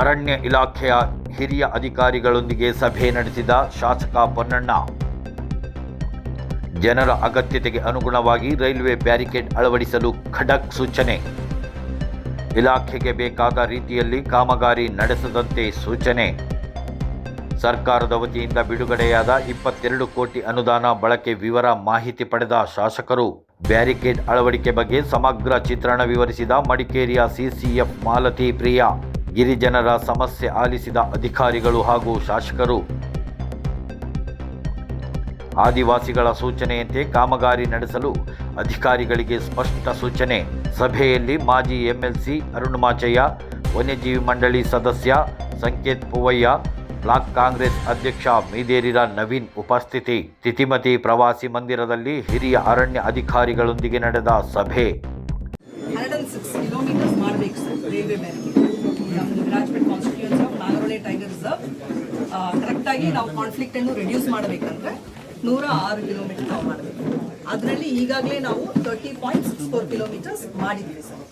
ಅರಣ್ಯ ಇಲಾಖೆಯ ಹಿರಿಯ ಅಧಿಕಾರಿಗಳೊಂದಿಗೆ ಸಭೆ ನಡೆಸಿದ ಶಾಸಕ ಪೊನ್ನಣ್ಣ. ಜನರ ಅಗತ್ಯತೆಗೆ ಅನುಗುಣವಾಗಿ ರೈಲ್ವೆ ಬ್ಯಾರಿಕೇಡ್ ಅಳವಡಿಸಲು ಖಡಕ್ ಸೂಚನೆ. ಇಲಾಖೆಗೆ ಬೇಕಾದ ರೀತಿಯಲ್ಲಿ ಕಾಮಗಾರಿ ನಡೆಸದಂತೆ ಸೂಚನೆ. ಸರ್ಕಾರದ ವತಿಯಿಂದ ಬಿಡುಗಡೆಯಾದ ಇಪ್ಪತ್ತೆರಡು ಕೋಟಿ ಅನುದಾನ ಬಳಕೆ ವಿವರ ಮಾಹಿತಿ ಪಡೆದ ಶಾಸಕರು. ಬ್ಯಾರಿಕೇಡ್ ಅಳವಡಿಕೆ ಬಗ್ಗೆ ಸಮಗ್ರ ಚಿತ್ರಣ ವಿವರಿಸಿದ ಮಡಿಕೇರಿಯ ಸಿಸಿಎಫ್ ಮಾಲತಿ ಪ್ರಿಯ. ಗಿರಿಜನರ ಸಮಸ್ಯೆ ಆಲಿಸಿದ ಅಧಿಕಾರಿಗಳು ಹಾಗೂ ಶಾಸಕರು. ಆದಿವಾಸಿಗಳ ಸೂಚನೆಯಂತೆ ಕಾಮಗಾರಿ ನಡೆಸಲು ಅಧಿಕಾರಿಗಳಿಗೆ ಸ್ಪಷ್ಟ ಸೂಚನೆ. ಸಭೆಯಲ್ಲಿ ಮಾಜಿ ಎಂಎಲ್ಸಿ ಅರುಣ್ ವನ್ಯಜೀವಿ ಮಂಡಳಿ ಸದಸ್ಯ ಸಂಕೇತ್ ಪೂವಯ್ಯ, ಬ್ಲಾಕ್ ಕಾಂಗ್ರೆಸ್ ಅಧ್ಯಕ್ಷ ಮೀದೇರಿರ ನವೀನ್ ಉಪಸ್ಥಿತಿ. ತಿತಿಮತಿ ಪ್ರವಾಸಿ ಮಂದಿರದಲ್ಲಿ ಹಿರಿಯ ಅರಣ್ಯ ಅಧಿಕಾರಿಗಳೊಂದಿಗೆ ನಡೆದ ಸಭೆ. Virajpet constituency of Nagarahole tiger reserve ಕರೆಕ್ಟಾಗಿ ನಾವು ಕಾನ್ಫ್ಲಿಕ್ಟ್ ಅನ್ನು ರಿಡ್ಯೂಸ್ ಮಾಡಬೇಕಂದ್ರೆ ನೂರ ಆರು ಕಿಲೋಮೀಟರ್ ನಾವು ಮಾಡಬೇಕು. ಅದರಲ್ಲಿ ಈಗಾಗಲೇ ನಾವು thirty point six four kilometres ಮಾಡಿದ್ವಿ ಸರ್.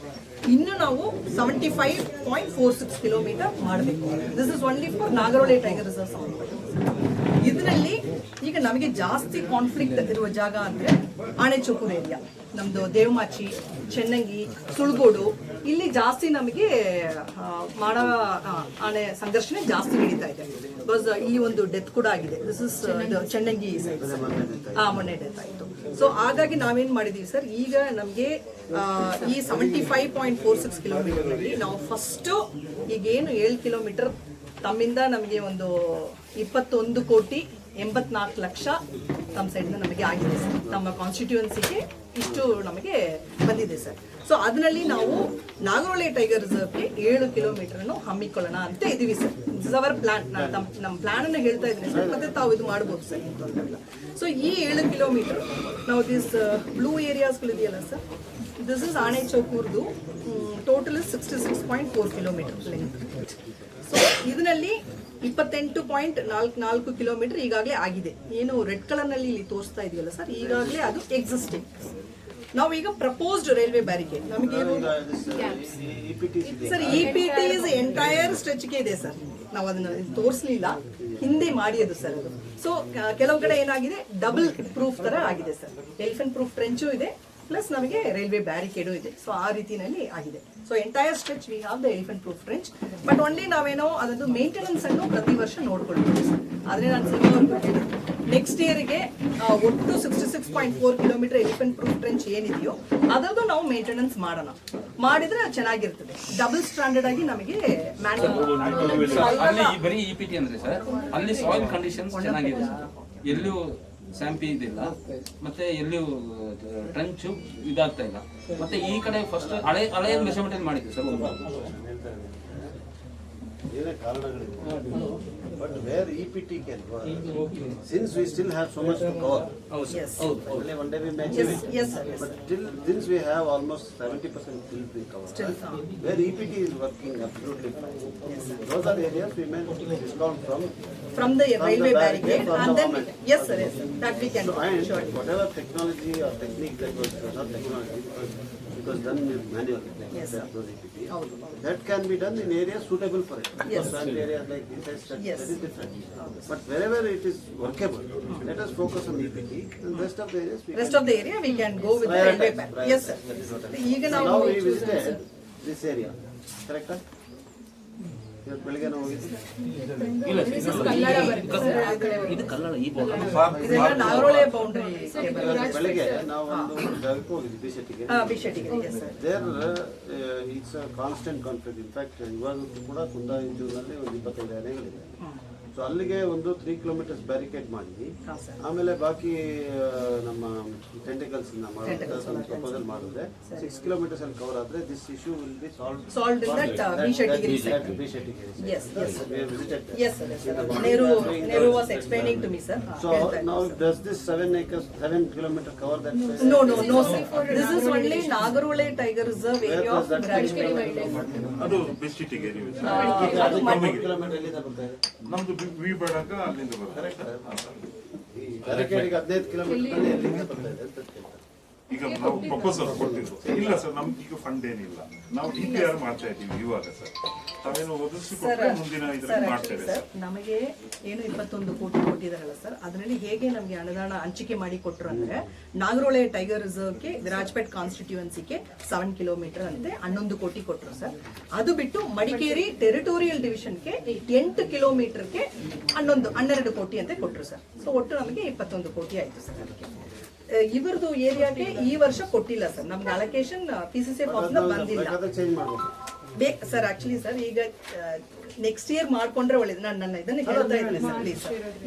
ಇನ್ನು ನಾವು seventy five point four six kilometre ಮಾಡಬೇಕು. This is only for Nagarahole tiger reserve ಇದರಲ್ಲಿ ಈಗ ನಮಗೆ ಜಾಸ್ತಿ ಕಾನ್ಫ್ಲಿಕ್ಟ್ ಇರುವ ಜಾಗ ಅಂದ್ರೆ ಆಣೆಚೋಕೂರು ಏರಿಯಾ ನಮ್ದು ದೇವಮಾಚಿ, ಚೆನ್ನಂಗಿ, ಸುಳ್ಗೋಡು. ಇಲ್ಲಿ ಜಾಸ್ತಿ ನಮಗೆ ಮಾಡ ಆನೆ ಸಂಘರ್ಷಣೆ ಜಾಸ್ತಿ ನಡೀತಾ ಇದೆ. ಬಿಕಾಸ್ ಇಲ್ಲಿ ಒಂದು ಡೆತ್ ಕೂಡ ಆಗಿದೆ. ದಿಸ್ ಇಸ್ ಚೆನ್ನಂಗಿ ಸೈಡ್ ಆ, ಮೊನ್ನೆ ಡೆತ್ ಆಯಿತು. ಸೊ ಹಾಗಾಗಿ ನಾವೇನು ಮಾಡಿದೀವಿ ಸರ್ ಈಗ ನಮಗೆ ಈ seventy five point four six ಕಿಲೋಮೀಟರ್ನಲ್ಲಿ ನಾವು ಫಸ್ಟು ಈಗೇನು ಏಳು ಕಿಲೋಮೀಟರ್ ತಮ್ಮಿಂದ ನಮಗೆ ಒಂದು ಇಪ್ಪತ್ತೊಂದು ಕೋಟಿ ಎಂಬತ್ನಾಲ್ಕು ಲಕ್ಷ ತಮ್ಮ ಸೈಡ್ನ ನಮಗೆ ಆಗಿದೆ ಸರ್ ನಮ್ಮ ಕಾನ್ಸ್ಟಿಟ್ಯೂನ್ಸಿಗೆ ಇಷ್ಟು ನಮಗೆ ಬಂದಿದೆ ಸರ್ ಸೊ ಅದರಲ್ಲಿ ನಾವು ನಾಗರಹೊಳೆ ಟೈಗರ್ ರಿಸರ್ವ್ಗೆ ಏಳು ಕಿಲೋಮೀಟರ್ ಅನ್ನು ಹಮ್ಮಿಕೊಳ್ಳೋಣ ಅಂತ ಇದೀವಿ ಸರ್ ಇಸ್ ಅವರ್ ಪ್ಲಾನ್ ನಮ್ಮ ಪ್ಲಾನ್ ಅನ್ನು ಹೇಳ್ತಾ ಇದ್ದೀನಿ ಸರ್ ಮತ್ತೆ ತಾವು ಇದು ಮಾಡ್ಬೋದು ಸರ್ ಸೊ ಈ ಏಳು ಕಿಲೋಮೀಟರ್ ನಾವು ದಿಸ್ ಬ್ಲೂ ಏರಿಯಾಸ್ಗಳಿದೆಯಲ್ಲ ಸರ್ ದಿಸ್ ಇಸ್ ಆಣೆ ಚೌಕೂರ್ದು total sixty six point four kilometre length so ಇದರಲ್ಲಿ ಇಪ್ಪತ್ತೆಂಟು ಪಾಯಿಂಟ್ ನಾಲ್ಕು ನಾಲ್ಕು ಕಿಲೋಮೀಟರ್ ಈಗಾಗಲೇ ಆಗಿದೆ. ಏನು ರೆಡ್ ಕಲರ್ನಲ್ಲಿ ಇಲ್ಲಿ ತೋರಿಸ್ತಾ ಇದೆಯಲ್ಲ ಸರ್? ಈಗಾಗಲೇ ಅದು ಎಕ್ಸಿಸ್ಟಿಂಗ್ ನಾವು ಈಗ ಪ್ರಪೋಸ್ಡ್ ರೈಲ್ವೆ ಬ್ಯಾರಿಕೇಡ್ ನಮಗೆ sir E P T is entire ಸ್ಟ್ರೆಚ್ಗೆ ಇದೆ. ಸರ್ ನಾವು ಅದನ್ನ ತೋರಿಸ್ಲಿಲ್ಲ. ಹಿಂದೆ ಮಾಡಿ ಅದು ಸರ್ ಅದು. ಸೊ ಕೆಲವು ಕಡೆ ಏನಾಗಿದೆ? ಡಬಲ್ ಪ್ರೂಫ್ ತರ ಆಗಿದೆ ಸರ್. ಎಲಿಫೆಂಟ್ ಪ್ರೂಫ್ ಟ್ರೆಂಚು ಇದೆ. ಪ್ಲಸ್ ನಮಗೆ ರೈಲ್ವೆ ಬ್ಯಾರಿಕೇಡು ಇದೆ. ಸೊ ಆ ರೀತಿನಲ್ಲಿ ಆಗಿದೆ. So entire stretch we have the elephant proof trench but only ನಾವೇನೋ ಅದೊಂದು ಮೇಂಟೆನೆನ್ಸ್ ಅನ್ನು ಪ್ರತಿ ವರ್ಷ ನೋಡ್ಕೊಳ್ತೀವಿ ಸರ್. ಆದರೆ ನಾನು ಸಿಗೋರ್ಗೆ ನೆಕ್ಸ್ಟ್ ಇಯರ್ಗೆ ಒಟ್ಟು sixty six point four kilometre elephant proof trench ಏನಿದೆಯೋ ಅದರದ್ದು ನಾವು ಮೇಂಟೆನೆನ್ಸ್ ಮಾಡೋಣ. ಮಾಡಿದ್ರೆ ಚೆನ್ನಾಗಿರ್ತದೆ. ಡಬಲ್ ಸ್ಟ್ಯಾಂಡರ್ಡ್ ಆಗಿ ನಮಗೆ ಮ್ಯಾನೇಜ್ ಬರೀ ಇ ಪಿ ಟಿ ಅಂದ್ರೆ ಸರ್ ಅಲ್ಲಿ ಸಾಯಿಲ್ ಕಂಡೀಷನ್ಸ್ ಚೆನ್ನಾಗಿದೆ ಎಲ್ಲೂ ಸ್ಯಾಂಪಿ ಇದಿಲ್ಲ ಮತ್ತೆ ಎಲ್ಲಿಯೂ ಟ್ರಂಚ್ ಇದಾಗ್ತಾ ಇಲ್ಲ. ಮತ್ತೆ ಈ ಕಡೆ ಫಸ್ಟ್ ಹಳೆ ಹಳೆಯ ಮೆಷರ್ಮೆಂಟ್ ಮಾಡಿದ್ವಿ ಸರ್? ಒಂದು. But where EPT can work, since we still have so much to cover, Yes. Oh, only one day we mentioned it. yes, sir. But till, since we have almost seventy percent field we cover, Still right? where EPT is working absolutely fine. Those are areas we may discount from. From the railway barricade, barricade from and the then, yes, sir, yes, sir, that we can So, do, sure. whatever technology or technique that was, uh, not technology, because- because done manually. Yes, that those EPT. ಹೌದು ಹೌದು. That can be done in areas suitable for it. Yes. For some areas like this, that's that Yes. that is different. But wherever it is workable, let us focus on EPT and rest of the areas we rest can of the area we can go with the railway prioritize, barricade yes sir prioritize. That is what I- ಈಗ So ನಾವು now we visited this area, correct? ಇವತ್ತು ಬೆಳಿಗ್ಗೆ ನಾವು ಹೋಗಿದ್ವಿ ಇಲ್ಲ ಇದು- ಇದು ಕಲ್ಲಡ ಈ ಬೆಳಿಗ್ಗೆ ನಾವು ಒಂದು ಜಾಗಕ್ಕೆ ಹೋಗಿದ್ವಿ there it's a constant conflict in fact ಇವಾಗ ಕೂಡ ಕುಂದಾ ಇಂಜೂರ್ನಲ್ಲಿ ಒಂದು ಇಪ್ಪತ್ತೈದು ಆನೆಗಳಿದೆ ಸೊ ಅಲ್ಲಿಗೆ ಒಂದು ತ್ರೀ ಕಿಲೋಮೀಟರ್ಸ್ ಬ್ಯಾರಿಕೇಡ್ ಮಾಡಿ ಆಮೇಲೆ ಬಾಕಿ ನಮ್ಮ ಟೆಂಟಿಕಲ್ಸ್ ಪ್ರಪೋಸಲ್ ಮಾಡಿದ್ರೆ ಸಿಕ್ಸ್ ಕಿಲೋಮೀಟರ್ಸ್ ಅಲ್ಲಿ ಕವರ್ ಆದ್ರೆ this issue will be solve Solved in that, uh, B Shettigiri side. B ಶೆಟ್ಟಿಗೆ Yes, yes. yes sir yes, sir Nehru Nehru was explaining to me sir So now does this seven acres, seven kilometer cover that no no no sir this is only Nagarole Tiger Reserve area of does that Rajgiri ಅದು ನೀವು ಎಲ್ಲಿಂದ ಬರ್ತಾ ಇದೆ? ನಮ್ದು V ಬೇಡಾಗ ಅಲ್ಲಿಂದ ಬರುತ್ತೆ ಈ ಬ್ಯಾರಿಕೇಡಿಗೆ ಹದಿನೈದು ಕಿಲೋಮೀಟರ್ ಬರ್ತಾ ಇದೆ. ಈಗ ನಾವು ಪ್ರಪೋಸಲ್ ಕೊಟ್ಟಿದ್ದು. ಇಲ್ಲ ಸರ್ ನಮ್ಗೆ ಈಗ ಫಂಡ್ ಏನಿಲ್ಲ. ನಾವು ಡಿ ಪಿ ಆರ್ ಮಾಡ್ತಾ ಇದ್ದೀವಿ ಇವಾಗ ಸರ್. ತಾವೇನು ಮುಂದಿನ ಇದ್ರಲ್ಲಿ ಮಾಡ್ತೇವೆ ಸರ್ ನಮಗೆ ಏನು ಇಪ್ಪತ್ತೊಂದು ಕೋಟಿ ಕೊಟ್ಟಿದಾರಲ್ಲ ಸರ್ ಅದರಲ್ಲಿ ಹೇಗೆ ನಮಗೆ ಅನುದಾನ ಹಂಚಿಕೆ ಮಾಡಿ ಕೊಟ್ಟರು ಅಂದ್ರೆ ನಾಗರೋಳೆ ಟೈಗರ್ ರಿಸರ್ವ್ಗೆ ರಾಜ್ಪೇಟ್ ಕಾನ್ಸ್ಟಿಟ್ಯೂನ್ಸಿಗೆ ಸೆವೆನ್ ಕಿಲೋಮೀಟರ್ ಅಂತೆ ಹನ್ನೊಂದು ಕೋಟಿ ಕೊಟ್ಟರು ಸರ್. ಅದು ಬಿಟ್ಟು ಮಡಿಕೇರಿ ಟೆರಿಟೋರಿಯಲ್ ಡಿವಿಷನ್ಗೆ ಎಂಟು ಕಿಲೋಮೀಟರ್ಗೆ ಹನ್ನೊಂದು ಹನ್ನೆರಡು ಕೋಟಿ ಅಂತ ಕೊಟ್ಟರು ಸರ್. ಸೊ ಒಟ್ಟು ನಮಗೆ ಇಪ್ಪತ್ತೊಂದು ಕೋಟಿ ಆಯ್ತು ಸರ್ ಅದಕ್ಕೆ. ಇವ್ರದ್ದು ಏರಿಯಾಗೆ ಈ ವರ್ಷ ಕೊಟ್ಟಿಲ್ಲ ಸರ್. ನಮ್ಗೆ ಅಲೋಕೇಶನ್ ಪಿ ಸಿ ಸಿ ಬಂದಿಲ್ಲ. ಬೇಕಾದ್ರೆ ಚೇಂಜ್ ಬೇ ಸರ್ ಆಕ್ಚುಲಿ ಸರ್ ಈಗ ನೆಕ್ಸ್ಟ್ ಇಯರ್ ಮಾಡ್ಕೊಂಡ್ರೆ ಒಳ್ಳೇದು. ನಾನು ನನ್ನ ಇದನ್ನ ಹೇಳ್ತಾ ಇದ್ದೀನಿ ಸರ್ ಪ್ಲೀಸ್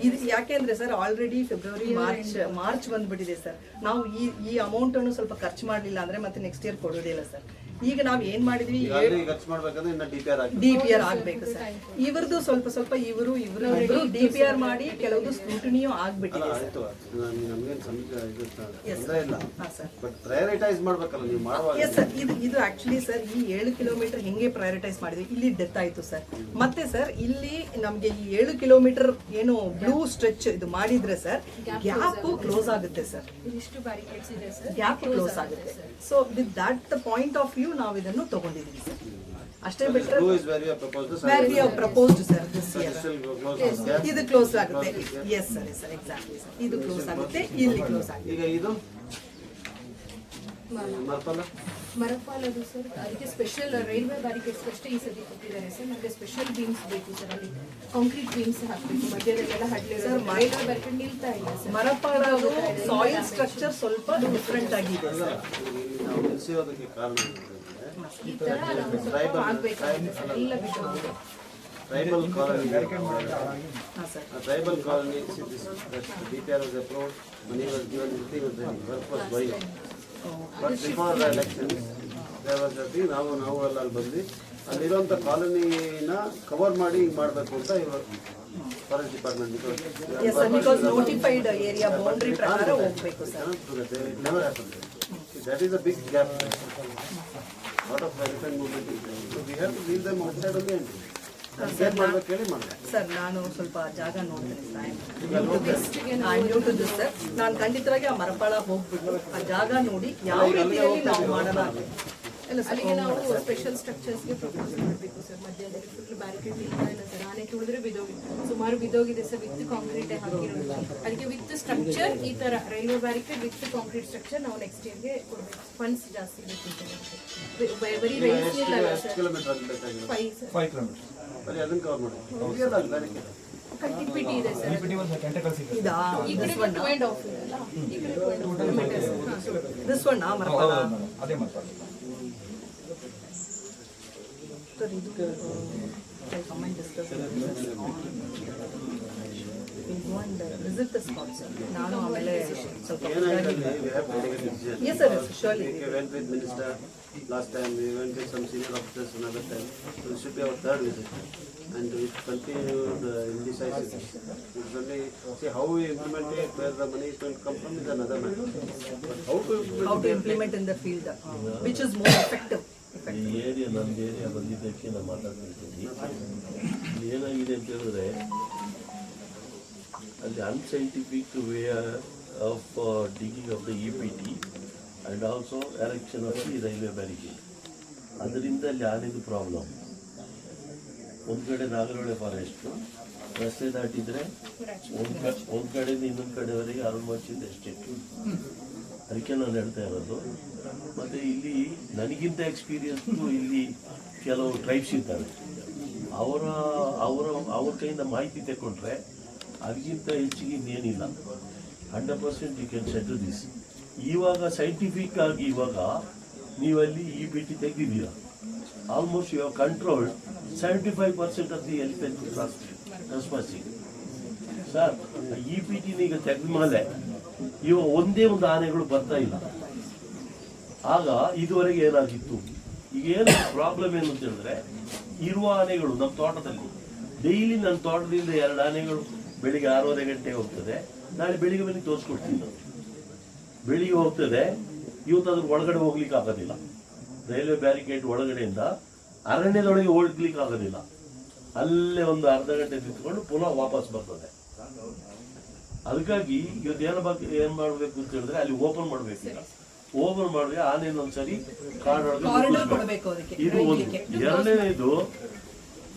ಇದು ಯಾಕೆಂದ್ರೆ sir already February March March ಬಂದ್ಬಿಟ್ಟಿದೆ ಸರ್. ನಾವು ಈ ಈ ಅಮೌಂಟ್ ಅನ್ನು ಸ್ವಲ್ಪ ಖರ್ಚು ಮಾಡಲಿಲ್ಲ ಅಂದ್ರೆ ಮತ್ತೆ ನೆಕ್ಸ್ಟ್ ಇಯರ್ ಕೊಡೋದಿಲ್ಲ ಸರ್. ಈಗ ನಾವು ಏನ್ ಮಾಡಿದ್ವಿ? ಈಗ ಆಲ್ರೆಡಿ ಖರ್ಚು ಮಾಡ್ಬೇಕಂದ್ರೆ ಇನ್ನ ಡಿ ಪಿ ಆರ್ ಆಗಿ ಡಿ ಪಿ ಆರ್ ಆಗ್ಬೇಕು ಸರ್. ಇವ್ರದ್ದು ಸ್ವಲ್ಪ ಸ್ವಲ್ಪ ಇವರು ಇವರು ಡಿ ಪಿ ಆರ್ ಮಾಡಿ ಕೆಲವೊಂದು ಸ್ಕ್ರೂಟಿನಿಯೂ ಆಗ್ಬಿಟ್ಟಿದೆ ಸರ್. ಆಯ್ತು ನಮ್ಗೆ ಇದು ಇಲ್ಲ. ಹಾ ಸರ್. ಬಟ್ ಪ್ರಯಾರಿಟೈಸ್ ಮಾಡ್ಬೇಕಲ್ಲ ನೀವು ಮಾಡುವಾಗ. ಎಸ್ ಸರ್ ಇದು ಇದು ಆಕ್ಚುಲಿ ಸರ್ ಈ ಏಳು ಕಿಲೋಮೀಟರ್ ಹೆಂಗೆ ಪ್ರಯಾರಿಟೈಸ್ ಮಾಡಿದ್ವಿ ಇಲ್ಲಿ ಡೆತ್ ಆಯ್ತು ಸರ್ ಮತ್ತೆ ಸರ್ ಇಲ್ಲಿ ನಮ್ಗೆ ಈ ಏಳು ಕಿಲೋಮೀಟರ್ ಏನು ಬ್ಲೂ ಸ್ಟ್ರೆಚ್ ಇದು ಮಾಡಿದ್ರೆ ಸರ್ ಗ್ಯಾಪ್ ಕ್ಲೋಸ್ ಆಗುತ್ತೆ. ಸರ್ ಗ್ಯಾಪ್ ಕ್ಲೋಸ್ ಆಗುತ್ತೆ so with that point of view ನಾವು ಇದನ್ನು ತಗೊಂಡಿದ್ದೀವಿ ಸರ್. ಅಷ್ಟೇ ಬಿಟ್ಟರೆ two is very propose we have proposed sir this year ಇದು ಕ್ಲೋಸ್ ಆಗುತ್ತೆ. Yes sir sir exactly sir ಇದು ಕ್ಲೋಸ್ ಆಗುತ್ತೆ ಇಲ್ಲಿ ಕ್ಲೋಸ್ ಆಗುತ್ತೆ. ಈಗ ಇದು? ಮರಪಾಲ್? ಅದು ಸರ್ ಅದಕ್ಕೆ ಸ್ಪೆಷಲ್ ರೈಲ್ವೆ ಬ್ಯಾರಿಕೇಡ್ಸ್ ಅಷ್ಟೇ ಈ ಸತಿ ಕೊಟ್ಟಿದ್ದಾರೆ ಸರ್ ನಮಗೆ ಸ್ಪೆಷಲ್ ಬೀಮ್ಸ್ ಬೇಕು ಸರ್ ಅಲ್ಲಿ ಕಾಂಕ್ರೀಟ್ ಬೀಮ್ಸ್ ಹಾಕಬೇಕು. ಮಧ್ಯದಲ್ಲೆಲ್ಲ ಸರ್ ರೈಲ್ವೆ ಬ್ಯಾರಿಕೇಡ್ ನಿಲ್ತಾ ಇಲ್ಲ ಸರ್ ಮರಪಾಲ್ ಸಾಯಿಲ್ ಸ್ಟ್ರಕ್ಚರ್ ಸ್ವಲ್ಪ ಡಿಫ್ರೆಂಟ್ ಆಗಿದೆ sir tribal colony tribal colony D P R was approved money was given work was going but before the election there was ನಾವು ನಾವು ಎಲ್ಲ ಅಲ್ಲಿ ಬಂದು ಅಲ್ಲಿರುವಂಥ ಕಾಲೋನಿನ ಕವರ್ ಮಾಡಿ ಹಿಂಗೆ ಮಾಡಬೇಕು ಅಂತ ಇವರು forest department because that is a big gap of elephant movement so we have to leave them outside ಅಲ್ಲಿ ಏನು ಮಾಡ್ಬೇಕು ಹೇಳಿ ಮಾಡಬೇಕು ಸರ್ ನಾನು ಸ್ವಲ್ಪ ಜಾಗ ನೋಡ್ತೀನಿ ಸರ್ ನಾನು ಖಂಡಿತವಾಗಿ ಆ ಮರಪಾಳ ಹೋಗ್ಬಿಟ್ಟು ಆ ಜಾಗ ನೋಡಿ ಯಾವ ರೀತಿಯಲ್ಲಿ ನಾವು ಮಾಡೋಣ ಅಲ್ಲಿಗೆ ನಾವು ಸ್ಪೆಷಲ್ ಸ್ಟ್ರಕ್ಚರ್ಸ್ಗೆ ಪ್ರಪೋಸ್ ಮಾಡಬೇಕು ಸರ್. ಮಧ್ಯದಲ್ಲಿ ಫುಲ್ ಬ್ಯಾರಿಕೇಡ್ ಇಲ್ಲ ಇಲ್ಲ ಸರ್. ಆನೆ ತುಳಿದ್ರೆ ಬಿದ್ದೋಗಿದೆ ಸುಮಾರು ಬಿದ್ದೋಗಿದೆ ಸರ್ ವಿತ್ ಕಾಂಕ್ರೀಟ್ ಹಾಕಿರೋದು ಅದಕ್ಕೆ ವಿತ್ ಸ್ಟ್ರಕ್ಚರ್ ಈ ಥರ railway barricade with concrete structure ನಾವು ನೆಕ್ಸ್ಟ್ ಇಯರ್ಗೆ ಕೊಡಬೇಕು. ಫಂಡ್ಸ್ ಜಾಸ್ತಿ ಬೇಕಿತ್ತು ಸರ್ ಬರೀ ರೈಲ್ಸ್ ಎಷ್ಟು ಸರ್. ಕಿಲೋಮೀಟರ್ ಅಲ್ಲಿ ಬೇಕಾಗಿರೋದು? Five sir. ಕಟ್ಟಿಪಿಟಿ ಇದೆ ಸರ್ ಇದಾ ಈ ಕಡೆ ಟು ಆ್ಯಂಡ್ ಆಫ್ ಇದೆಲ್ಲ ಈ ಕಡೆ two and half kilometres ಹಾಂ ಸರ್ ದಿಸ್ ಒನ್ ಮರಪಾಳ ಅದೇ ಮಾತಾಡಿ ಸರ್ ಇದು comment discuss visit the spot sir ನಾನು ಆಮೇಲೆ ಸ್ವಲ್ಪ ಏನಾಗಿದೆ we have to take a decision. Yes, sir, yes, surely. We went with minister last time, we went with some senior officers another time. So this should be our third visit. And we continue the indecisive. It's only, see how we implement it, where the money is going to come from is another matter. But how to how implement to it, implement in the field, uh, which is more effective. ಈ area ನಮ್ದು area ಬಂದಿದ್ದಕ್ಕೆ ನಾನು ಮಾತಾಡ್ತಿದ್ದೀನಿ. ಇಲ್ಲಿ ಏನಾಗಿದೆ ಅಂತ ಹೇಳಿದ್ರೆ, ಅಲ್ಲಿ unscientific way of digging of the E P T and also erection of the railway barricade ಅದರಿಂದ ಅಲ್ಲಿ ಆನೆದು ಪ್ರಾಬ್ಲಮ್ ಒಂದು ಕಡೆ ನಾಗರಹೊಳೆ ಫಾರೆಸ್ಟು ರಸ್ತೆ ದಾಟಿದರೆ ಒಂದು ಕಡೆ ಒಂದು ಕಡೆಯಿಂದ ಇನ್ನೊಂದು ಕಡೆವರೆಗೆ ಅರುಣಾಚಿಂದ ಎಸ್ಟೇಟು ಅದಕ್ಕೆ ನಾನು ಹೇಳ್ತಾ ಇರೋದು, ಮತ್ತು ಇಲ್ಲಿ ನನಗಿಂತ ಎಕ್ಸ್ಪೀರಿಯನ್ಸು ಇಲ್ಲಿ ಕೆಲವು ಟ್ರೈಬ್ಸ್ ಇದ್ದಾರೆ. ಅವರ ಅವರ, ಅವ್ರ ಕೈಯಿಂದ ಮಾಹಿತಿ ತಗೊಂಡ್ರೆ ಅದಕ್ಕಿಂತ ಹೆಚ್ಚಿಗೆ ಇನ್ನೇನಿಲ್ಲ. Hundred percent you can set this ಇವಾಗ ಸೈಂಟಿಫಿಕ್ ಆಗಿ ಇವಾಗ ನೀವಲ್ಲಿ ಈ ಭೇಟಿ ತೆಗೆದಿದ್ದೀರ? Almost you have control seventy five percent of the health trespassing sir E P ಟಿನ ಈಗ ತೆಗೆದ ಮೇಲೆ ಇವಾಗ ಒಂದೇ ಒಂದು ಆನೆಗಳು ಬರ್ತಾ ಇಲ್ಲ. ಆಗ ಇದುವರೆಗೆ ಏನಾಗಿತ್ತು? ಈಗ ಏನು ಪ್ರಾಬ್ಲಮ್ ಏನು ಅಂತ ಹೇಳಿದ್ರೆ, ಇರುವ ಆನೆಗಳು ನಮ್ಮ ತೋಟದಲ್ಲಿ ಡೈಲಿ ನನ್ನ ತೋಟದಿಂದ ಎರಡು ಆನೆಗಳು ಬೆಳಿಗ್ಗೆ ಆರೂವರೆ ಗಂಟೆ ಹೋಗ್ತದೆ. ನಾಳೆ ಬೆಳಿಗ್ಗೆ ಬೆಳಿಗ್ಗೆ ತೋರಿಸ್ಕೊಡ್ತೀನಿ ನಾನು. ಬೆಳಿಗ್ಗೆ ಹೋಗ್ತದೆ ಇವತ್ತು ಅದ್ರ ಒಳಗಡೆ ಹೋಗ್ಲಿಕ್ಕೆ ಆಗೋದಿಲ್ಲ. ರೈಲ್ವೆ ಬ್ಯಾರಿಕೇಡ್ ಒಳಗಡೆಯಿಂದ ಅರಣ್ಯದೊಳಗೆ ಹೋಗ್ಲಿಕ್ಕೆ ಆಗೋದಿಲ್ಲ. ಅಲ್ಲೇ ಒಂದು ಅರ್ಧ ಗಂಟೆ ನಿಂತ್ಕೊಂಡು ಪುನಃ ವಾಪಸ್ ಬರ್ತದೆ. ಅದಕ್ಕಾಗಿ ಇವತ್ತು ಏನು ಬಗ್ಗೆ ಏನು ಮಾಡಬೇಕು ಅಂತ ಹೇಳಿದ್ರೆ ಅಲ್ಲಿ ಓಪನ್ ಮಾಡಬೇಕು ಓಪನ್ ಮಾಡಿದ್ರೆ ಆನೆ ಒಂದ್ಸರಿ ಕಾಡೊಳಗೆ ಅದಕ್ಕೆ ಇದು ಒಂದು ಎರಡನೇದು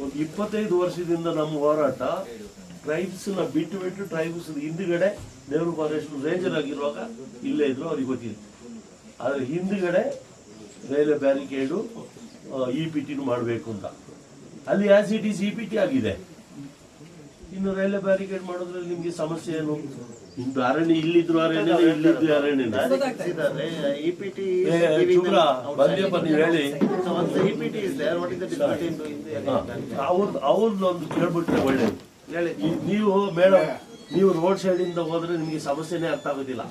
ಒಂದು ಇಪ್ಪತ್ತೈದು ವರ್ಷದಿಂದ ನಮ್ಮ ಹೋರಾಟ ಟ್ರೈಬ್ಸ್ನ ಬಿಟ್ಟು ಬಿಟ್ಟು ಟ್ರೈಬ್ಸ್ ಹಿಂದ್ಗಡೆ ನೆಹರು ಫಾರೆಸ್ಟ್ ರೇಂಜರ್ ಆಗಿರುವಾಗ ಇಲ್ಲೇ ಇದ್ರು ಅವ್ರಿಗೆ ಗೊತ್ತಿಲ್ಲ. ಆದ್ರೆ ಹಿಂದ್ಗಡೆ ರೈಲ್ವೆ ಬ್ಯಾರಿಕೇಡು ಇ ಪಿ ಟಿನು ಮಾಡಬೇಕು ಅಂತ. ಅಲ್ಲಿ as it is E P T ಆಗಿದೆ. ಇನ್ನು ರೈಲ್ವೆ ಬ್ಯಾರಿಕೇಡ್ ಮಾಡೋದ್ರಲ್ಲಿ ನಿಮ್ಗೆ ಸಮಸ್ಯೆ ಏನು? ನಿಮ್ದು ಅರಣ್ಯ ಇಲ್ಲಿದ್ರು ಅರಣ್ಯ ಇಲ್ಲಿದ್ದು ಅರಣ್ಯ. ಹೇಳಿ. ಅವ್ರದ್ದು ಅವ್ರದ್ದು ಒಂದು ಕೇಳ್ಬಿಟ್ರೆ ಒಳ್ಳೇದು. ನೀವು ಮೇಡಮ್ ನೀವು ರೋಡ್ ಸೈಡ್ ಇಂದ ಹೋದ್ರೆ ನಿಮಗೆ ಸಮಸ್ಯೆನೇ ಅರ್ಥ ಆಗೋದಿಲ್ಲ.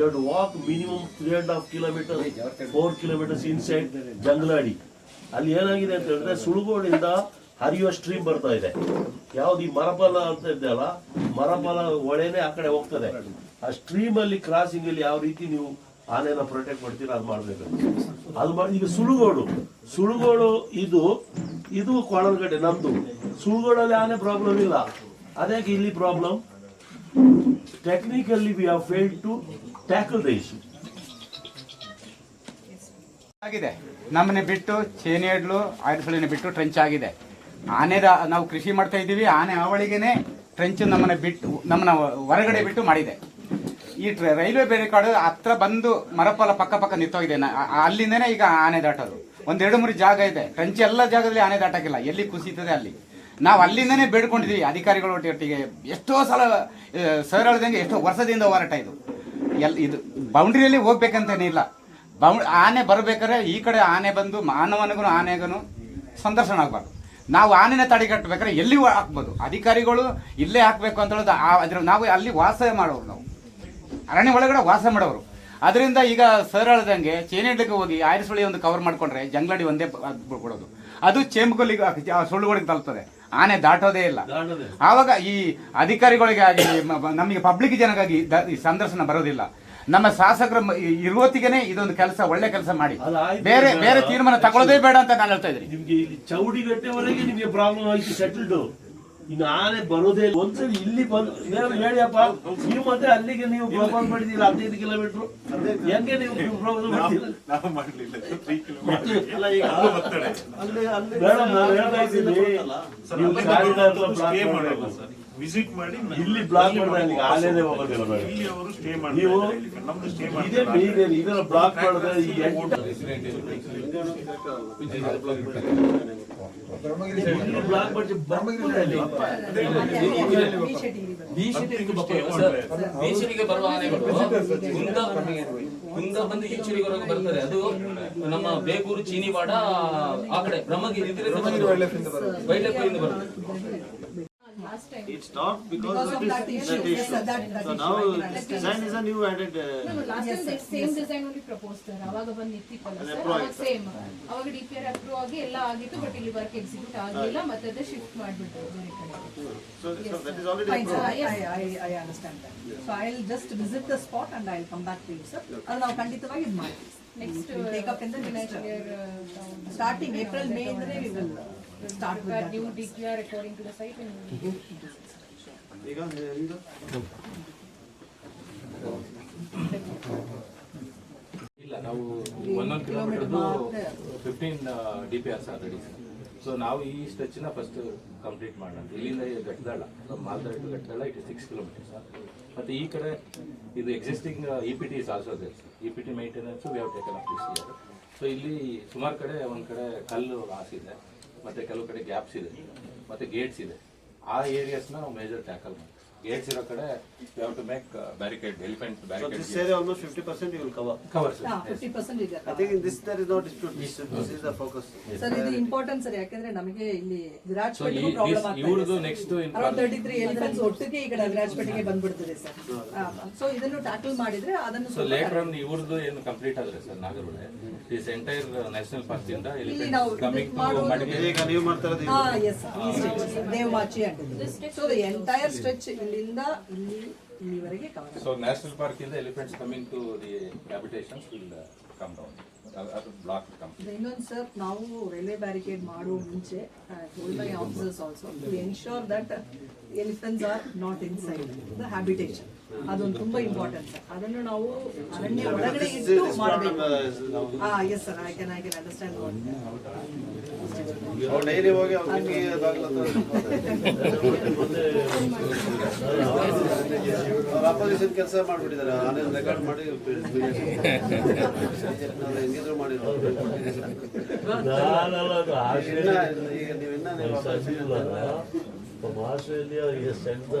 ಎರಡು walk minimum three and half kilometre four kilometres inside ಜಂಗ್ಲಾಡಿ ಅಲ್ಲಿ ಏನಾಗಿದೆ ಅಂತ ಹೇಳಿದ್ರೆ ಸುಳುಗೋಡಿಂದ ಹರಿಯುವ ಸ್ಟ್ರೀಮ್ ಬರ್ತಾ ಇದೆ. ಯಾವ್ದು ಈ ಮರಬಲ ಅಂತ ಇದೆಯಲ್ಲ, ಮರಬಲ ಒಳೇನೆ ಆ ಕಡೆ ಹೋಗ್ತದೆ. ಆ ಸ್ಟ್ರೀಮ್ ಅಲ್ಲಿ ಕ್ರಾಸಿಂಗ್ ಅಲ್ಲಿ ಯಾವ ರೀತಿ ನೀವು ಆನೆನ ಪ್ರೊಟೆಕ್ಟ್ ಮಾಡ್ತೀರಾ ಅದು ಮಾಡ್ಬೇಕು. ಅದು ಮಾಡಿ, ಈಗ ಸುಳುಗೋಡು ಸುಳುಗೋಡು ಇದು ಇದು ಕೊಳಲ್ಗಡೆ ನಮ್ದು. ಸುಳುಗೋಡಲ್ಲಿ ಆನೆ ಪ್ರಾಬ್ಲಮ್ ಇಲ್ಲ. ಅದಕ್ಕೆ ಇಲ್ಲಿ problem technically we have fail to tackle the ಆಗಿದೆ. ನಮ್ಮನೆ ಬಿಟ್ಟು ಚೇನಿಯಡ್ಲು ಆಯ್ದುಸಳಿನ ಬಿಟ್ಟು ಟ್ರೆಂಚ್ ಆಗಿದೆ. ಆನೆದ ನಾವು ಕೃಷಿ ಮಾಡ್ತಾ ಇದ್ದೀವಿ, ಆನೆ ಅವಳಿಗೆನೆ ಟ್ರೆಂಚ್ ನಮ್ಮನ್ನ ಬಿಟ್ಟು, ನಮ್ಮನ್ನ ಹೊರಗಡೆ ಬಿಟ್ಟು ಮಾಡಿದೆ. ಈ ರೈಲ್ವೆ ರೈಲ್ವೆ ಬೇರೆಕಾಡು ಹತ್ರ ಬಂದು ಮರಪಾಲ ಪಕ್ಕ ಪಕ್ಕ ನಿಂತೋಗಿದೆ. ಅಲ್ಲಿಂದನೇ ಈಗ ಆನೆ ದಾಟೋದು. ಒಂದೆರಡು ಮೂರು ಜಾಗ ಇದೆ. ಟ್ರೆಂಚ್ ಎಲ್ಲ ಜಾಗದಲ್ಲಿ ಆನೆ ದಾಟಕ್ಕಿಲ್ಲ. ಎಲ್ಲಿ ಕುಸಿತದೆ ಅಲ್ಲಿ. ನಾವು ಅಲ್ಲಿಂದನೇ ಬೇಡ್ಕೊಂಡಿದ್ವಿ. ಅಧಿಕಾರಿಗಳ ಒಟ್ಟಿಗೆ ಎಷ್ಟೋ ಸಲ ಸರ್ ಹೇಳ್ದಂಗೆ ಎಷ್ಟೋ ವರ್ಷದಿಂದ ಹೋರಾಟ ಇದು. ಎಲ್, ಇದು ಬೌಂಡ್ರಿಯಲ್ಲಿ ಹೋಗ್ಬೇಕಂತೇನೇ ಇಲ್ಲ. ಬೌಂಡ್ ಆನೆ ಬರ್ಬೇಕಾದ್ರೆ ಈ ಕಡೆ ಆನೆ ಬಂದು ಮಾನವನಿಗೂ ಆನೆಗೂ ಸಂದರ್ಶನ ಆಗಬಾರ್ದು. ನಾವು ಆನೆನ ತಡೆಗಟ್ಟಬೇಕಾದ್ರೆ ಎಲ್ಲಿ ಹಾಕ್ಬೋದು? ಅಧಿಕಾರಿಗಳು ಇಲ್ಲೇ ಹಾಕ್ಬೇಕು ಅಂತ ಹೇಳೋದು ಅದ್ರ ನಾವು ಅಲ್ಲಿ ವಾಸ ಮಾಡೋರು ನಾವು. ಅರಣ್ಯ ಒಳಗಡೆ ವಾಸ ಮಾಡೋರು. ಅದರಿಂದ ಈಗ ಸರ್ ಹೇಳ್ದಂಗೆ ಚೇನೆಡ್ಲಿಗೆ ಹೋಗಿ ಆಯ್ರಸುಳಿ ಒಂದು ಕವರ್ ಮಾಡ್ಕೊಂಡ್ರೆ ಜಂಗ್ಲಡಿ ಒಂದೇ ಕೊಡೋದು ಅದ್ ಬಿಡ್ಕೊಡೋದು ಅದು ಚೇಂಬುಗಳಿಗೆ ಸುಳ್ಳುಗಳಿಗೆ ತಲುಪ್ತದೆ ಆನೆ ದಾಟೋದೇ ಇಲ್ಲ. ಆವಾಗ ಈ ಅಧಿಕಾರಿಗಳಿಗೆ ಆಗಿ ಮ- ಮ- ನಮಗೆ ಪಬ್ಲಿಕ್ ಜನಗಾಗಿ ಈ ಸಂದರ್ಶನ ಬರೋದಿಲ್ಲ. ನಮ್ಮ ಶಾಸಕರ ಇರುವತ್ತಿಗೆನೆ ಇದೊಂದು ಕೆಲಸ ಒಳ್ಳೆ ಕೆಲಸ ಮಾಡಿ. ಬೇರೆ ಬೇರೆ ತೀರ್ಮಾನ ತಗೊಳ್ಳೋದೇ ಬೇಡ ಅಂತ ನಾನು ಹೇಳ್ತಾ ಇದ್ದೀನಿ. ನಿಮ್ಗೆ ಇಲ್ಲಿ ಚೌಡಿಗಟ್ಟೆವರೆಗೆ ನಿಮಗೆ ಪ್ರಾಬ್ಲಮ್ ಆಯ್ತು ಸೆಟಲ್ಡ್ ಇನ್ನು ಆನೆ ಬರೋದೇ ಇಲ್ಲ. ಒಂದ್ಸರಿ ಇಲ್ಲಿ ಬಂದು ನೀವು ಹೇಳಿಯಪ್ಪ ನೀವು ಮತ್ತೆ ಅಲ್ಲಿಗೆ ನೀವು ಪ್ರಪೋಸ್ ಮಾಡಿದೀರ ಹದಿನೈದು ಕಿಲೋಮೀಟರ್ ಹೆಂಗೆ ನೀವು ನಾನು ಸರ್ ವಿಸಿಟ್ ಮಾಡಿ ಇಲ್ಲಿ ಬ್ಲಾಕ್ ಮಾಡಿದ್ರೆ ಹೋಗೋದಿಲ್ಲ ಮೇಡಮ್ ಇಲ್ಲಿ ಅವರು ಸ್ಟೇ ನೀವು ಇದೇ ಇದನ್ನ ಬ್ಲಾಕ್ ಮಾಡಿದ್ರೆ ಬರುವ ಆನೆಗಳು ಕುಂದ ಕುಂದ ಬಂದು ಈಚೂರಿವರೆಗೂ ಬರ್ತದೆ ಅದು ನಮ್ಮ ಬೇಗೂರು ಚೀನಿವಾಡ ಆ ಕಡೆ Brahmagiri wildlife time It stopped because, Because of of that issue. that Yes, sir, that- that so issue now can understand. design is a new added. Uh, No, Yes, time sir. Same Yes, sir. Design ಅಲ್ಲಿ propose sir ಅವಾಗ ಬಂದು ನಿಂತಿತ್ತಲ್ಲ approve ಅವಾಗ. Same ಅವಾಗ D P R approve ಆಗಿ ಎಲ್ಲ ಆಗಿತ್ತು but ಇಲ್ಲಿ ವರ್ಕ್ ಎಕ್ಸಿಕ್ಯೂಟ್ ಆಗಲಿಲ್ಲ ಮತ್ತೆ ಅದೇ ಶಿಫ್ಟ್ ಮಾಡ್ಬಿಟ್ರು ಬೇರೆ ಕಡೆ so, so that is already Fine, sir. approved. I, I, I, I understand that. So I'll just visit the spot and I'll come back to you, sir. ಅದು ನಾವು ಖಂಡಿತವಾಗಿ ಇದು ಮಾಡ್ತೀವಿ next We'll take up in the next, year, uh, starting April, May ಇಂದನೇ we will start with that. New D P R according to the site ಈಗ ಇದು ಇಲ್ಲ ನಾವು ಒಂದೊಂದು ಕಿಲೋಮೀಟರ್ದು fifteen D P Rs already so ನಾವು ಈ ಸ್ಟ್ರೆಚ್ನ first complete ಮಾಡೋಣ. ಇಲ್ಲಿಂದ Gattadala Maldala to Ghattadala it is six kilometres ಮತ್ತು ಈ ಕಡೆ ಇದು existing E P T is also there E P T maintenance we have taken up this year so ಇಲ್ಲಿ ಸುಮಾರು ಕಡೆ ಒಂದು ಕಡೆ ಕಲ್ಲು ಹಾಸಿದೆ. ಮತ್ತು ಕೆಲವು ಕಡೆ ಗ್ಯಾಪ್ಸ್ ಇದೆ. ಮತ್ತೆ ಗೇಟ್ಸ್ ಇದೆ. ಆ ಏರಿಯಾಸ್ನ ನಾವು ಮೇಜರ್ ಟ್ಯಾಕಲ್ ಮಾಡ್ತೀವಿ. ಇರೋ ಕಡೆ to make barricade elephant So barricade this area almost fifty percent you will cover. Covers ಹಾ, 50% ಇದೆ. I think in this there is no dispute. This, this is the focus. Sir ಇದು important sir ಯಾಕಂದ್ರೆ ನಮಗೆ ಇಲ್ಲಿ Viraj So, ಪೇಟೆಗೂ ಈ- problem this- ಆಗ್ತಾ ಇವ್ರದ್ದು ಇದೆ next in around thirty three elephants ಒಟ್ಟಿಗೆ ಈ ಕಡೆ ವಿರಾಜ್ ಪೇಟೆಗೆ ಬಂದ್ಬಿಡ್ತದೆ ಸರ್ ಸೊ ಇದನ್ನು ಟ್ಯಾಕಲ್ ಮಾಡಿದ್ರೆ ಅದನ್ನು ಸೊ ಸ್ವಲ್ಪ ಲೇಟರ್ ಆನ್ ಇವ್ರದ್ದು ಏನು ಕಂಪ್ಲೀಟ್ ಆದ್ರೆ sir Nagarhole this entire national park ಇಂದ ನಾವು ಕಮಿಂಗ್ ಟು ಮಾಡೋದು- ಮಡಿಕೇರಿ ಈಗ ನೀವು ಮಾಡ್ತಾ ಇರೋದು ಹಾ yes and so the entire stretch ಇಲ್ಲಿಂದ ಇಲ್ಲಿ ಇಲ್ಲಿವರೆಗೆ ಕವರ್ ಸೊ ನ್ಯಾಷನಲ್ ಪಾರ್ಕ್ ಇಂದ elephants coming to the habitations will come down ಅದು ಬ್ಲಾಕ್ ಕಂಪ್ಲೀಟ್ ಇನ್ನೊಂದು ಸರ್ ನಾವು ರೈಲ್ವೆ ಬ್ಯಾರಿಕೇಡ್ ಮಾಡೋ ಮುಂಚೆ told by officers also to ensure that elephants are not inside the habitation ಅದೊಂದು ತುಂಬಾ ಇಂಪಾರ್ಟೆಂಟ್ ಸರ್ ಅದನ್ನು ನಾವು ಅರಣ್ಯ ಒಳಗಡೆ ಇಟ್ಟು ಮಾಡಬೇಕು. ಹಾ yes sir I can I can understand daily ಹೋಗಿ ಅವ್ರ ಕಿಟಕಿ ಬಾಗ್ಲ ಅವ್ರ ಅಪೋಸಿಷನ್ ಕೆಲಸ ಮಾಡ್ಬಿಟ್ಟಿದ್ದಾರೆ. ಆನ್ಲೈನ್ ರೆಕಾರ್ಡ್ ಮಾಡಿ ಹೆಂಗಿದ್ರು ಮಾಡಿದ್ರು ಆಸ್ಟ್ರೇಲಿಯಾ ಈಗ ನೀವು ಇನ್ನ ನೀವು From Australia, he ಅದು sent the